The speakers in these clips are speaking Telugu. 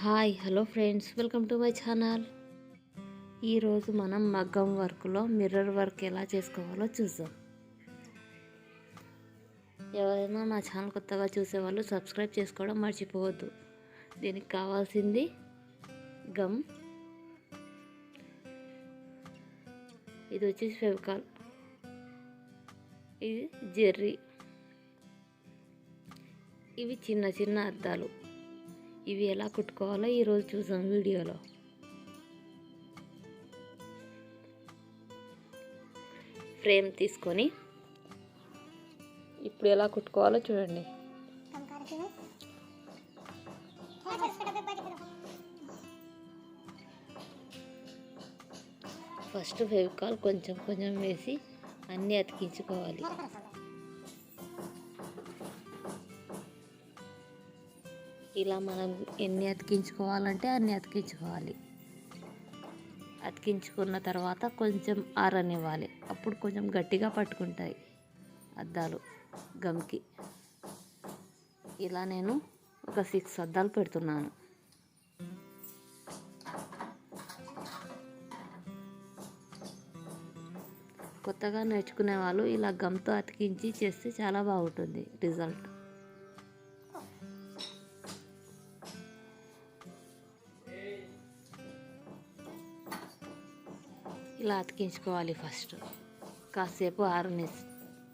Hi hello friends welcome to my channel. ఈరోజు మనం మగ్గం వర్క్లో మిర్రర్ వర్క్ ఎలా చేసుకోవాలో చూద్దాం. ఎవరైనా మా ఛానల్ కొత్తగా చూసేవాళ్ళు సబ్స్క్రైబ్ చేసుకోవడం మర్చిపోవద్దు. దీనికి కావాల్సింది గమ్. ఇది వచ్చేసి ఫెవికాల్. ఇది జెర్రీ. ఇవి చిన్న చిన్న అద్దాలు. ఇవి ఎలా కుట్టుకోవాలో ఈరోజు చూసాం వీడియోలో. ఫ్రేమ్ తీసుకొని ఇప్పుడు ఎలా కుట్టుకోవాలో చూడండి. ఫస్ట్ ఫెవికాల్ కొంచెం కొంచెం వేసి అన్నీ అతికించుకోవాలి. ఇలా మనం ఎన్ని అతికించుకోవాలంటే అన్ని అతికించుకోవాలి. అతికించుకున్న తర్వాత కొంచెం ఆరనివ్వాలి. అప్పుడు కొంచెం గట్టిగా పట్టుకుంటాయి అద్దాలు గమ్కి. ఇలా నేను ఒక సిక్స్ అద్దాలు పెడుతున్నాను. కొత్తగా నేర్చుకునే వాళ్ళు ఇలా గమ్తో అతికించి చేస్తే చాలా బాగుంటుంది రిజల్ట్. ఇలా అతికించుకోవాలి ఫస్ట్. కాసేపు ఆరని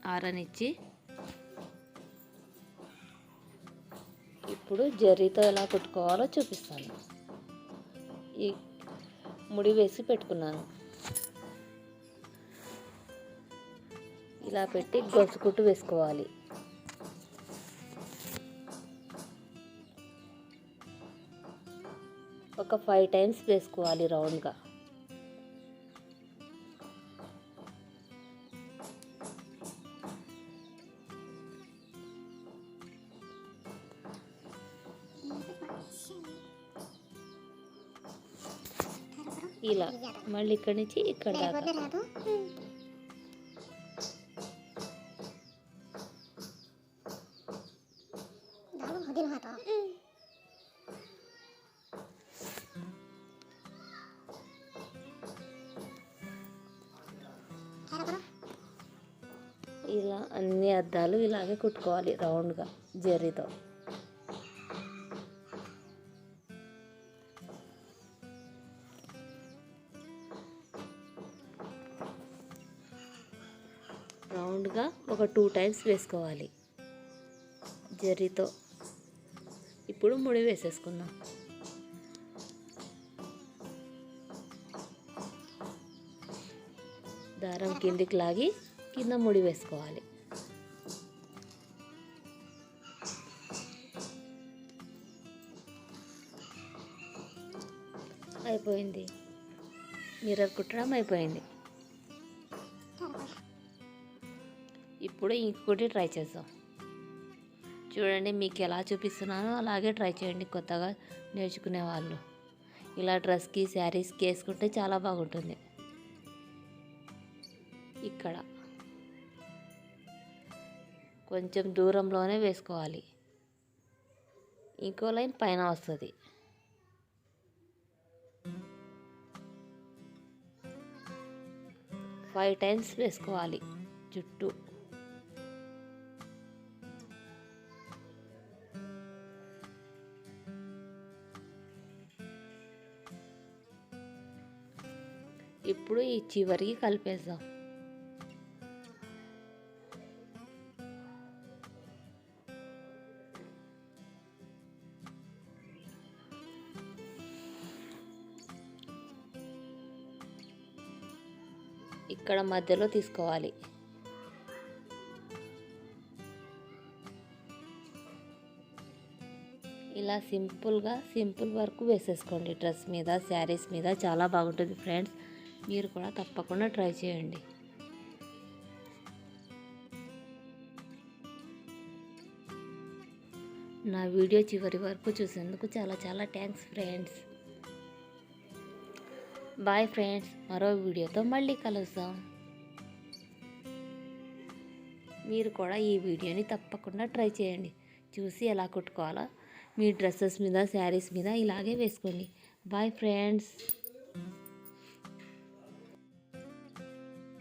ఆరనిచ్చి ఇప్పుడు జర్రీతో ఎలా కుట్టుకోవాలో చూపిస్తాను. ఈ ముడి వేసి పెట్టుకున్నాను. ఇలా పెట్టి గొలుసు కుట్టు వేసుకోవాలి. ఒక ఫైవ్ టైమ్స్ వేసుకోవాలి రౌండ్గా. ఇలా మళ్ళీ ఇక్కడి నుంచి ఇక్కడ దాకా. ఇలా అన్ని అద్దాలు ఇలాగే కుట్టుకోవాలి రౌండ్గా జర్రీతో రౌండ్గా ఒక టూ టైమ్స్ వేసుకోవాలి. జర్రీతో ఇప్పుడు ముడి వేసేసుకుందాం. దారం కిందికి లాగి కింద ముడి వేసుకోవాలి. అయిపోయింది. మిర్రర్ కుట్టడం అయిపోయింది. ఇప్పుడు ఇంకొకటి ట్రై చేద్దాం. చూడండి మీకు ఎలా చూపిస్తున్నానో అలాగే ట్రై చేయండి కొత్తగా నేర్చుకునే వాళ్ళు. ఇలా డ్రెస్కి శారీస్కి వేసుకుంటే చాలా బాగుంటుంది. ఇక్కడ కొంచెం దూరంలోనే వేసుకోవాలి. ఇంకో లైన్ పైన వస్తుంది. ఫైవ్ టైమ్స్ వేసుకోవాలి. చుట్టూ ఇప్పుడు ఈ చివరికి కలిపేద్దాం. ఇక్కడ మధ్యలో తీసుకోవాలి. ఇలా సింపుల్గా సింపుల్ వర్క్ వేసేసుకోండి. డ్రెస్ మీద శారీస్ మీద చాలా బాగుంటుంది ఫ్రెండ్స్. మీరు కూడా తప్పకుండా ట్రై చేయండి. నా వీడియో చివరి వరకు చూసేందుకు చాలా చాలా థ్యాంక్స్ ఫ్రెండ్స్. బాయ్ ఫ్రెండ్స్ మరో వీడియోతో మళ్ళీ కలుద్దాం. మీరు కూడా ఈ వీడియోని తప్పకుండా ట్రై చేయండి. చూసి ఎలా కుట్టుకోవాలో మీ డ్రెస్సెస్ మీద శారీస్ మీద ఇలాగే వేసుకోండి. Bye friends.